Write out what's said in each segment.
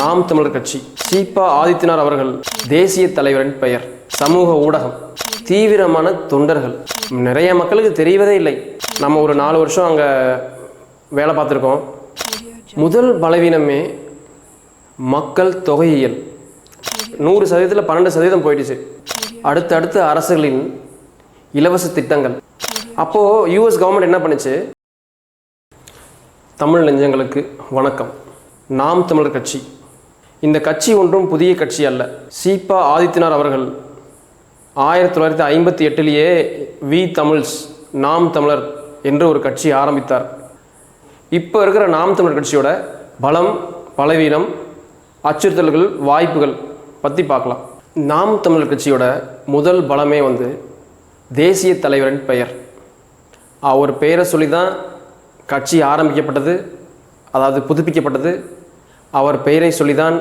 நாம் தமிழர் கட்சி. சீபா ஆதித்யநாத் அவர்கள் தேசிய தலைவரின் பெயர் சமூக ஊடகம் தீவிரமான தொண்டர்கள். நிறைய மக்களுக்கு தெரியவதே இல்லை. நம்ம ஒரு நாலு வருஷம் அங்கே வேலை பார்த்துருக்கோம். முதல் பலவீனமே மக்கள் தொகையியல். நூறு சதவீதத்தில் பன்னெண்டு சதவீதம் போயிடுச்சு. அடுத்தடுத்த அரசுகளின் இலவச திட்டங்கள். அப்போது யூஎஸ் கவர்மெண்ட் என்ன பண்ணுச்சு? தமிழ் நெஞ்சங்களுக்கு வணக்கம். நாம் தமிழர் கட்சி. இந்த கட்சி ஒன்றும் புதிய கட்சி அல்ல. சீபா ஆதித்யநாத் அவர்கள் ஆயிரத்தி தொள்ளாயிரத்தி ஐம்பத்தி எட்டிலேயே வி தமிழ்ஸ் நாம் தமிழர் என்று ஒரு கட்சி ஆரம்பித்தார். இப்போ இருக்கிற நாம் தமிழர் கட்சியோட பலம் பலவீனம் அச்சுறுத்தல்கள் வாய்ப்புகள் பற்றி பார்க்கலாம். நாம் தமிழர் கட்சியோட முதல் பலமே வந்து தேசிய தலைவரின் பெயர். அவர் பெயரை சொல்லி தான் கட்சி ஆரம்பிக்கப்பட்டது அதாவது புதுப்பிக்கப்பட்டது அவர் பெயரை சொல்லிதான்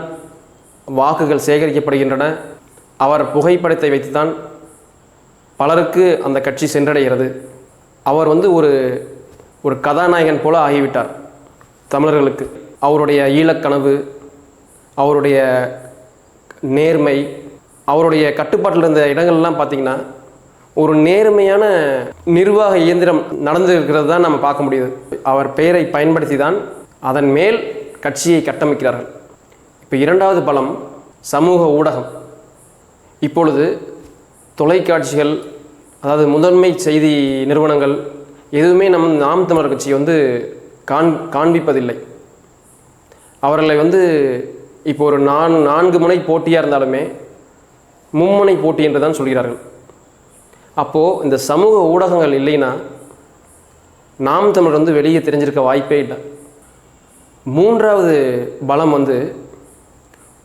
வாக்குகள் சேகரிக்கப்படுகின்றன. அவர் புகைப்படத்தை வைத்து தான் பலருக்கு அந்த கட்சி சென்றடைகிறது. அவர் வந்து ஒரு ஒரு கதாநாயகன் போல ஆகிவிட்டார் தமிழர்களுக்கு. அவருடைய ஈழக்கனவு அவருடைய நேர்மை அவருடைய கட்டுப்பாட்டில் இருந்த இடங்கள்லாம் பார்த்திங்கன்னா ஒரு நேர்மையான நிர்வாக இயந்திரம் நடந்து இருக்கிறது தான் நம்ம பார்க்க முடியுது. அவர் பெயரை பயன்படுத்தி தான் அதன் மேல் கட்சியை கட்டமைக்கிறார்கள். இப்போ இரண்டாவது பலம் சமூக ஊடகம். இப்பொழுது தொலைக்காட்சிகள் அதாவது முதன்மை செய்தி நிறுவனங்கள் எதுவுமே நம் நாம் தமிழர் கட்சியை வந்து காண் காண்பிப்பதில்லை. அவர்களை வந்து இப்போ ஒரு நான் நான்கு முனை போட்டியாக இருந்தாலுமே மும்முனை போட்டி என்று தான் சொல்கிறார்கள். அப்போது இந்த சமூக ஊடகங்கள் இல்லைன்னா நாம் தமிழர் வந்து வெளியே தெரிஞ்சிருக்க வாய்ப்பே இல்லை. மூன்றாவது பலம் வந்து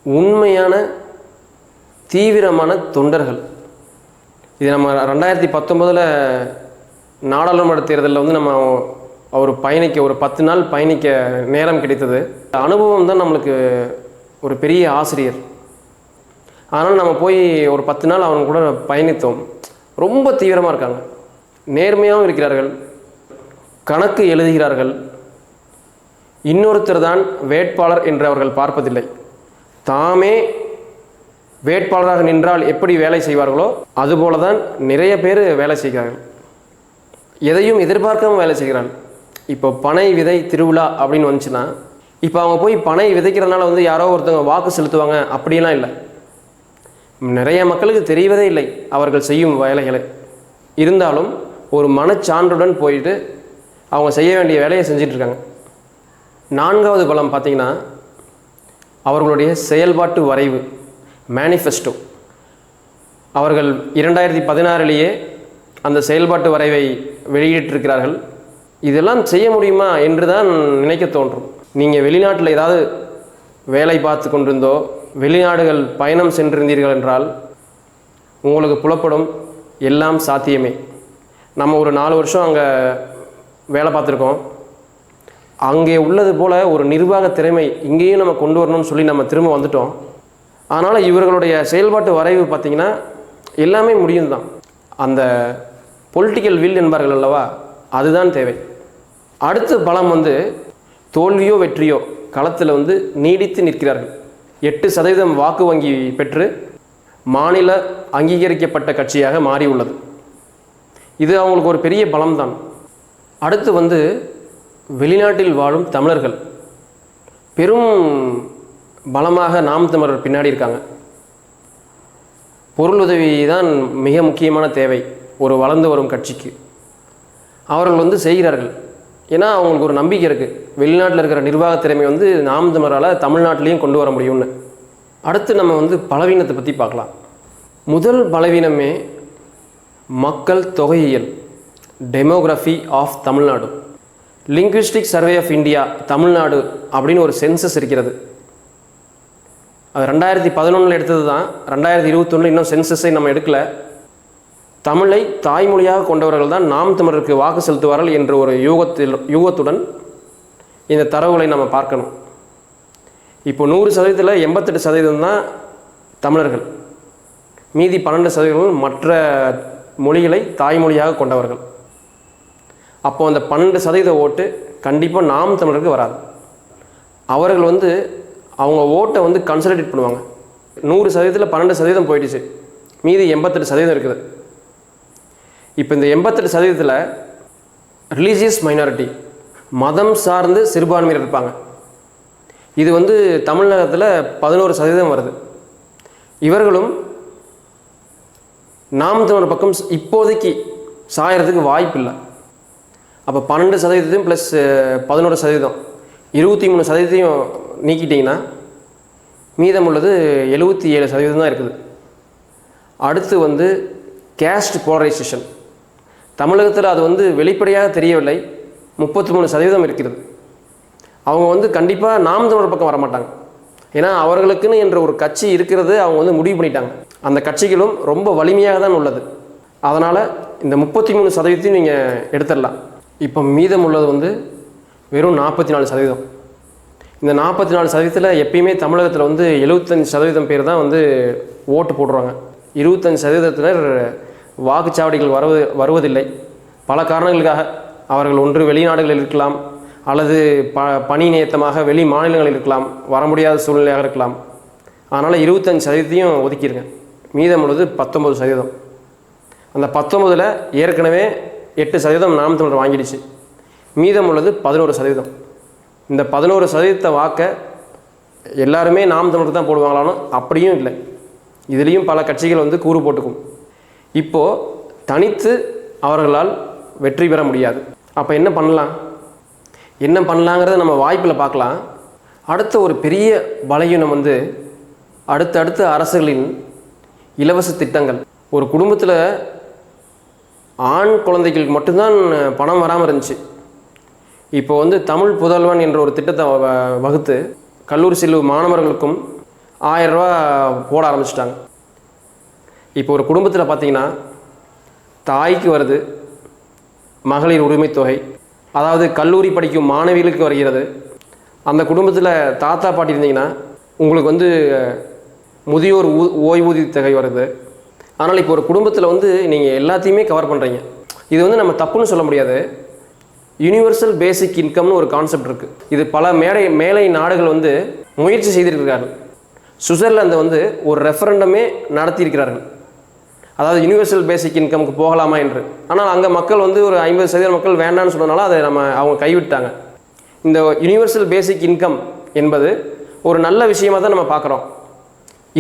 உண்மையான தீவிரமான தொண்டர்கள். இது நம்ம ரெண்டாயிரத்தி பத்தொம்போதில் நாடாளுமன்ற தேர்தலில் வந்து நம்ம அவர் பயணிக்க ஒரு பத்து நாள் பயணிக்க நேரம் கிடைத்தது. அனுபவம் தான் நம்மளுக்கு ஒரு பெரிய ஆசிரியர். ஆனால் நம்ம போய் ஒரு பத்து நாள் அவங்க கூட பயணித்தோம். ரொம்ப தீவிரமாக இருக்காங்க. நேர்மையாகவும் இருக்கிறார்கள். கணக்கு எழுதுகிறார்கள். இன்னொருத்தர் தான் வேட்பாளர் என்று அவர்கள் பார்ப்பதில்லை. தாமே வேட்பாளராக நின்றால் எப்படி வேலை செய்வார்களோ அதுபோல தான் நிறைய பேர் வேலை செய்கிறார்கள். எதையும் எதிர்பார்க்காம வேலை செய்கிறார்கள் இப்போ பனை விதை திருவிழா அப்படின்னு வந்துச்சுன்னா இப்போ அவங்க போய் பனை விதைக்கிறதுனால வந்து யாரோ ஒருத்தவங்க வாக்கு செலுத்துவாங்க அப்படிலாம் இல்லை. நிறைய மக்களுக்கு தெரிவதே இல்லை அவர்கள் செய்யும் வேலைகளை. இருந்தாலும் ஒரு மனச்சான்றுடன் போயிட்டு அவங்க செய்ய வேண்டிய வேலையை செஞ்சிட்ருக்காங்க நான்காவது பலம் பார்த்தீங்கன்னா அவர்களுடைய செயல்பாட்டு வரைவு மேனிஃபெஸ்டோ அவர்கள் இரண்டாயிரத்தி பதினாறிலேயே அந்த செயல்பாட்டு வரைவை வெளியிட்டிருக்கிறார்கள். இதெல்லாம் செய்ய முடியுமா என்று தான் நினைக்க தோன்றும். நீங்கள் வெளிநாட்டில் ஏதாவது வேலை பார்த்து கொண்டிருந்தோ வெளிநாடுகள் பயணம் சென்றிருந்தீர்கள் என்றால் உங்களுக்கு புலப்படும் எல்லாம் சாத்தியமே. நம்ம ஒரு நாலு வருஷம் அங்கே வேலை பார்த்துருக்கோம். அங்கே உள்ளது போல் ஒரு நிர்வாக திறமை இங்கேயும் நம்ம கொண்டு வரணும்னு சொல்லி நம்ம திரும்ப வந்துட்டோம். அதனால் இவர்களுடைய செயல்பாட்டு வரைவு பார்த்திங்கன்னா எல்லாமே முடியும் தான் அந்த பொலிட்டிக்கல் வில் என்பார்கள் அல்லவா அதுதான் தேவை. அடுத்த பலம் வந்து தோல்வியோ வெற்றியோ களத்தில் வந்து நீடித்து நிற்கிறார்கள். எட்டு சதவீதம் வாக்கு வங்கி பெற்று மாநில அங்கீகரிக்கப்பட்ட கட்சியாக மாறியுள்ளது. இது அவங்களுக்கு ஒரு பெரிய பலம்தான். அடுத்து வந்து வெளிநாட்டில் வாழும் தமிழர்கள் பெரும் பலமாக நாம் தமிழர் பின்னாடி இருக்காங்க. பொருளுதவி தான் மிக முக்கியமான தேவை ஒரு வளர்ந்து வரும் கட்சிக்கு. அவர்கள் வந்து செய்கிறார்கள். ஏன்னா அவங்களுக்கு ஒரு நம்பிக்கை இருக்குது வெளிநாட்டில் இருக்கிற நிர்வாக திறமை வந்து நாம் தமிழரால் தமிழ்நாட்டிலையும் கொண்டு வர முடியும்னு. அடுத்து நம்ம வந்து பலவீனத்தை பற்றி பார்க்கலாம். முதல் பலவீனமே மக்கள் தொகையியல் demography of Tamil Nadu. Linguistic survey of India Tamil Nadu அப்படின்னு ஒரு சென்சஸ் இருக்கிறது. அது ரெண்டாயிரத்தி பதினொன்றில் எடுத்தது தான் ரெண்டாயிரத்தி இருபத்தொன்னில் இன்னும் சென்சஸை நம்ம எடுக்கல. தமிழை தாய்மொழியாக கொண்டவர்கள் தான் நாம் தமிழருக்கு வாக்கு செலுத்துவார்கள் என்ற ஒரு யூகத்தில் யூகத்துடன் இந்த தரவுகளை நம்ம பார்க்கணும். இப்போ நூறு சதவீதத்தில் எண்பத்தெட்டு சதவீதம் தான் தமிழர்கள். மீதி பன்னெண்டு சதவீதம் மற்ற மொழிகளை தாய்மொழியாக கொண்டவர்கள். அப்போ அந்த பன்னெண்டு சதவீத ஓட்டு கண்டிப்பாக நாம் தமிழருக்கு வராது. அவர்கள் வந்து அவங்க ஓட்டை வந்து கன்சல்டேட் பண்ணுவாங்க. நூறு சதவீதத்தில் பன்னெண்டு சதவீதம் போயிடுச்சு. மீதி எண்பத்தெட்டு சதவீதம் இருக்குது. இப்போ இந்த எண்பத்தெட்டு சதவீதத்தில் ரிலீஜியஸ் மைனாரிட்டி மதம் சார்ந்து சிறுபான்மையினர் இருப்பாங்க. இது வந்து தமிழகத்தில் பதினோரு சதவீதம் வருது. இவர்களும் நாம் தமிழர் பக்கம் இப்போதைக்கு சாயறதுக்கு வாய்ப்பு இல்லை அப்போ பன்னெண்டு சதவீதத்தையும் ப்ளஸ் பதினோரு சதவீதம். இருபத்தி மூணு சதவீதத்தையும் நீக்கிட்டிங்கன்னா மீதம் உள்ளது எழுபத்தி ஏழு சதவீதம் தான் இருக்குது. அடுத்து வந்து கேஸ்ட் போலரைசேஷன் தமிழகத்தில் அது வந்து வெளிப்படையாக தெரியவில்லை. முப்பத்தி மூணு சதவீதம் இருக்கிறது. அவங்க வந்து கண்டிப்பாக நாம் தமிழர் பக்கம் வரமாட்டாங்க. ஏன்னா அவர்களுக்குன்னு என்ற ஒரு கட்சி இருக்கிறது அவங்க வந்து முடிவு பண்ணிட்டாங்க. அந்த கட்சிகளும் ரொம்ப வலிமையாக தான் உள்ளது. அதனால் இந்த முப்பத்தி மூணு சதவீதத்தையும் நீங்கள் எடுத்துடலாம். இப்போ மீதம் உள்ளது வந்து வெறும் நாற்பத்தி நாலு சதவீதம். இந்த நாற்பத்தி நாலு சதவீதத்தில் எப்பயுமே தமிழகத்தில் வந்து எழுபத்தஞ்சு சதவீதம் பேர் தான் வந்து ஓட்டு போடுறாங்க. இருபத்தஞ்சு சதவீதத்தினர் வாக்குச்சாவடிகள் வருவது வருவதில்லை. பல காரணங்களுக்காக அவர்கள் ஒன்று வெளிநாடுகளில் இருக்கலாம் அல்லது ப பணி நேத்தமாக வெளி மாநிலங்களில் இருக்கலாம் வர முடியாத சூழ்நிலையாக இருக்கலாம். அதனால் இருபத்தஞ்சு சதவீதத்தையும் ஒதுக்கிடுங்க மீதம் உள்ளது பத்தொம்பது சதவீதம். அந்த பத்தொம்பதில் ஏற்கனவே எட்டு சதவீதம் நாம் தமிழர் வாங்கிடுச்சு. மீதம் உள்ளது பதினோரு சதவீதம். இந்த பதினோரு சதவீதத்தை வாக்க எல்லாருமே நாம் தமிழர் தான் போடுவாங்களானோ அப்படியும் இல்லை. இதுலேயும் பல கட்சிகள் வந்து கூறு போட்டுக்கும். இப்போது தனித்து அவர்களால் வெற்றி பெற முடியாது. அப்போ என்ன பண்ணலாம்? என்ன பண்ணலாங்கிறத நம்ம வாய்ப்பில் பார்க்கலாம். அடுத்த ஒரு பெரிய பலகீனம் வந்து அடுத்தடுத்த அரசுகளின் இலவச திட்டங்கள். ஒரு குடும்பத்தில் ஆண் குழந்தைகளுக்கு மட்டும்தான் பணம் வராமல் இருந்துச்சு. இப்போ வந்து தமிழ் புதல்வன் என்ற ஒரு திட்டத்தை வ- வகுத்து கல்லூரி செல்லும் மாணவர்களுக்கும் ஆயிரம் போட ஆரம்பிச்சிட்டாங்க. இப்போ ஒரு குடும்பத்தில் பார்த்தீங்கன்னா தாய்க்கு வருது மகளிர் உரிமைத்தொகை அதாவது கல்லூரி படிக்கும் மாணவிகளுக்கு வருகிறது. அந்த குடும்பத்தில் தாத்தா பாட்டி இருந்தீங்கன்னா உங்களுக்கு வந்து முதியோர் ஊ ஓய்வூதிய தொகை வருது. ஆனால் இப்போ ஒரு குடும்பத்தில் வந்து நீங்கள் எல்லாத்தையுமே கவர் பண்ணுறீங்க இது வந்து நம்ம தப்புன்னு சொல்ல முடியாது. யூனிவர்சல் பேசிக் இன்கம்னு ஒரு கான்செப்ட் இருக்குது இது பல மேடை மேலை நாடுகள் வந்து முயற்சி செய்திருக்கிறார்கள். சுவிட்சர்லாந்து வந்து ஒரு ரெஃபரண்டமே நடத்தியிருக்கிறார்கள். அதாவது யுனிவர்சல் பேசிக் இன்கம்க்கு போகலாமா என்று. ஆனால் அங்கே மக்கள் வந்து ஒரு ஐம்பது சதவீத மக்கள் வேண்டாம்னு சொன்னனால அதை நம்ம அவங்க கைவிட்டாங்க. இந்த யுனிவர்சல் பேசிக் இன்கம் என்பது ஒரு நல்ல விஷயமாக தான் நம்ம பார்க்குறோம்.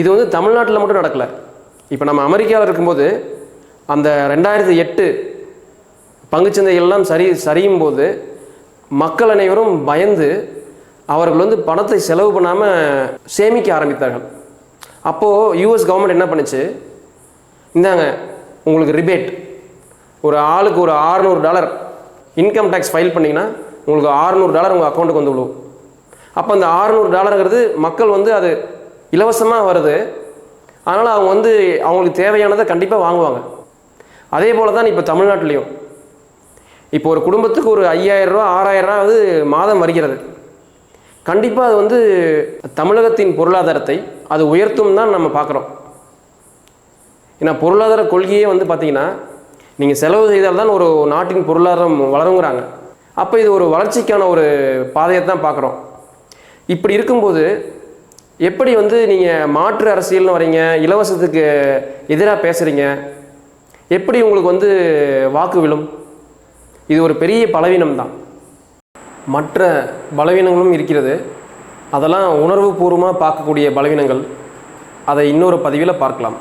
இது வந்து தமிழ்நாட்டில் மட்டும் நடக்கலை. இப்போ நம்ம அமெரிக்காவில் இருக்கும்போது அந்த ரெண்டாயிரத்தி எட்டு பங்குச்சந்தை எல்லாம் சரி சரியும் போது மக்கள் அனைவரும் பயந்து அவர்கள் வந்து பணத்தை செலவு பண்ணாமல் சேமிக்க ஆரம்பித்தார்கள். அப்போது யூஎஸ் கவர்மெண்ட் என்ன பண்ணுச்சு? இந்தாங்க உங்களுக்கு ரிபேட். ஒரு ஆளுக்கு ஒரு 600 டாலர் இன்கம் டேக்ஸ் ஃபைல் பண்ணிங்கன்னா உங்களுக்கு 600 டாலர் உங்கள் அக்கௌண்ட்டுக்கு வந்து விழுவும் அப்போ அந்த 600 டாலருங்கிறது மக்கள் வந்து அது இலவசமாக வருது. அதனால் அவங்க வந்து அவங்களுக்கு தேவையானதை கண்டிப்பாக வாங்குவாங்க. அதே போல் தான் இப்போ தமிழ்நாட்டிலையும். இப்போ ஒரு குடும்பத்துக்கு ஒரு ஐயாயிரம் ரூபா வந்து மாதம் வருகிறது. கண்டிப்பாக அது வந்து தமிழகத்தின் பொருளாதாரத்தை அது உயர்த்தும் தான் நம்ம பார்க்குறோம் ஏன்னா பொருளாதார கொள்கையே வந்து பார்த்திங்கன்னா நீங்கள் செலவு செய்தால் தான் ஒரு நாட்டின் பொருளாதாரம் வளருங்கிறாங்க. அப்போ இது ஒரு வளர்ச்சிக்கான ஒரு பாதையை தான் பார்க்குறோம் இப்படி இருக்கும்போது எப்படி வந்து நீங்கள் மாற்று அரசியல்னு வரீங்க இலவசத்துக்கு எதிராக பேசுகிறீங்க எப்படி உங்களுக்கு வந்து வாக்கு விழும்? இது ஒரு பெரிய பலவீனம் தான் மற்ற பலவீனங்களும் இருக்கிறது. அதெல்லாம் உணர்வுபூர்வமாக பார்க்கக்கூடிய பலவீனங்கள். அதை இன்னொரு பதிவில் பார்க்கலாம்.